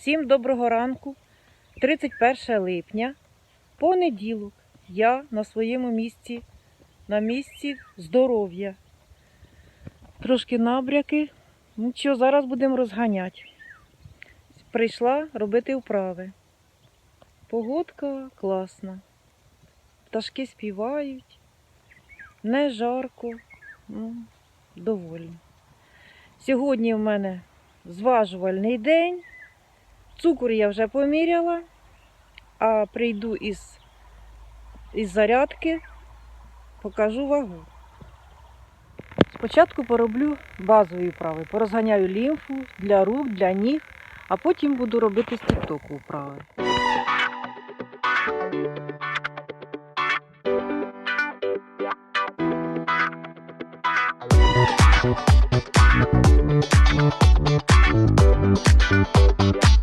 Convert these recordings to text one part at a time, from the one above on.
Всім доброго ранку, 31 липня, понеділок. Я на своєму місці, на місці здоров'я. Трошки набряки. Нічого, зараз будемо розганяти. Прийшла робити вправи. Погодка класна. Пташки співають, не жарко, ну, доволі. Сьогодні в мене зважувальний день. Цукор я вже поміряла, а прийду із, із зарядки, покажу вагу. Спочатку пороблю базові вправи, порозганяю лімфу для рук, для ніг, а потім буду робити з тіктоку вправи. Все,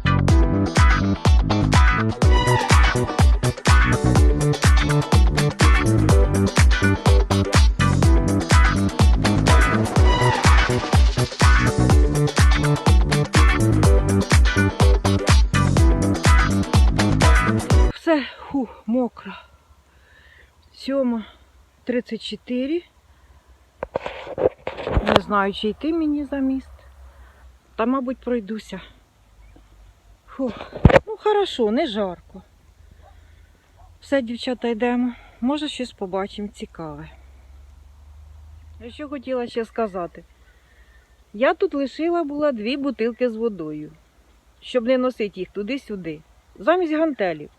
7, 34. Не знаю, чи йти мені за міст. Та, мабуть, пройдуся. Фух. Ну, хорошо, не жарко. Все, дівчата, йдемо. Може, щось побачимо цікаве. Я Що хотіла ще сказати? Я тут лишила була дві бутилки з водою, щоб не носити їх туди-сюди. Замість гантелів.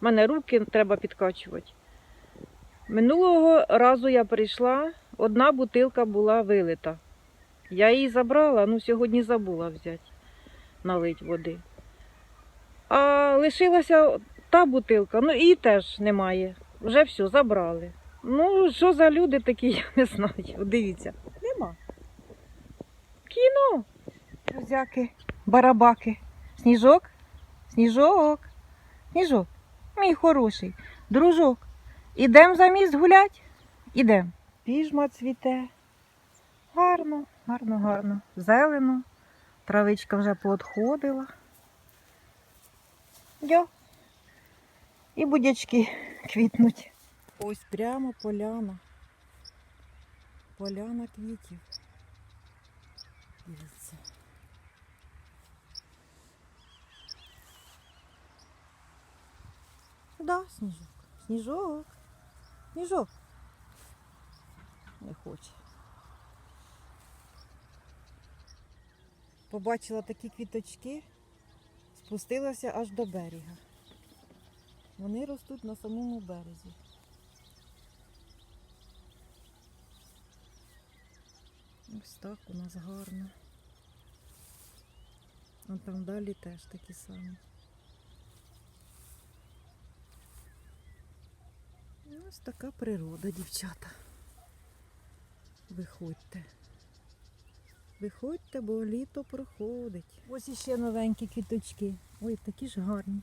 У мене руки треба підкачувати. Минулого разу я прийшла, одна бутилка була вилита. Я її забрала, ну сьогодні забула взяти, налить води. А лишилася та бутилка, ну її теж немає. Вже все, забрали. Ну, що за люди такі, я не знаю. Дивіться, нема. Кіно. Друзяки, барабаки. Сніжок, сніжок, сніжок, мій хороший, дружок. Ідем за міст гулять? Ідем. Піжма цвіте. Гарно, гарно, гарно. Зелено. Травичка вже поотходила. Йо. І будячки квітнуть. Ось прямо поляна. Поляна квітів. Дивіться. Да, сніжок. Сніжок. Сніжок. Не хоче. Побачила такі квіточки, спустилася аж до берега. Вони ростуть на самому березі. Ось так у нас гарно. А там далі теж такі самі. Ось така природа, дівчата. Виходьте. Виходьте, бо літо проходить. Ось іще новенькі квіточки. Ой, такі ж гарні.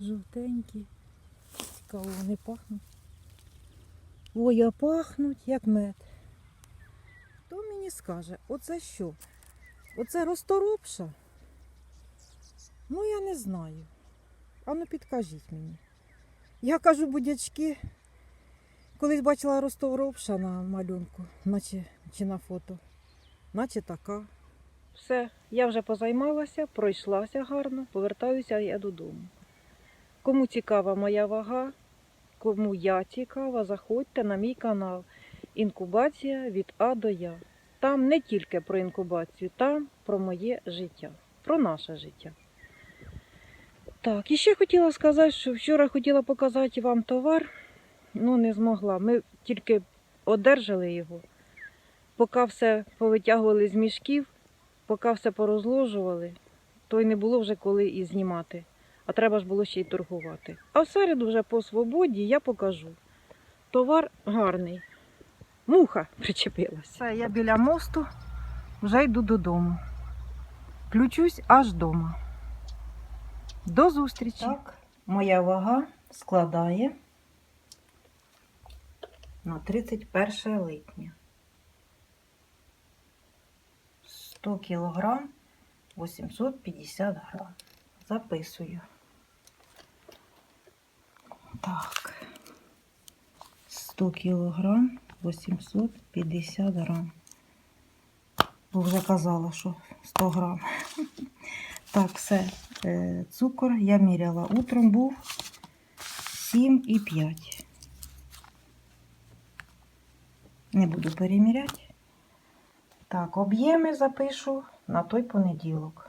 Жовтенькі. Цікаво, вони пахнуть. Ой, а пахнуть, як мед. Хто мені скаже, оце що? Оце розторопша? Ну, я не знаю. Ану підкажіть мені. Я кажу, будячки, колись бачила розторопша на малюнку, наче чи на фото, наче така. Все, я вже позаймалася, пройшлася гарно, повертаюся я додому. Кому цікава моя вага, кому я цікава, заходьте на мій канал. Інкубація від А до Я. Там не тільки про інкубацію, там про моє життя, про наше життя. Так, і ще хотіла сказати, що вчора хотіла показати вам товар, ну не змогла. Ми тільки одержали його, поки все повитягували з мішків, поки все порозложували, то й не було вже коли і знімати. А треба ж було ще й торгувати. А в середу вже по свободі я покажу. Товар гарний. Муха причепилася. Я біля мосту, вже йду додому. Включусь аж вдома. До зустрічі. Так, моя вага складає на 31 липня. 100 кілограм 850 грам. записую. Так. 100 кілограм, 850 грам. Бо вже казала, що 100 грам. Так, все. Е, Цукор я міряла. Утром був 7,5. Не буду переміряти. Так, об'єми запишу на той понеділок.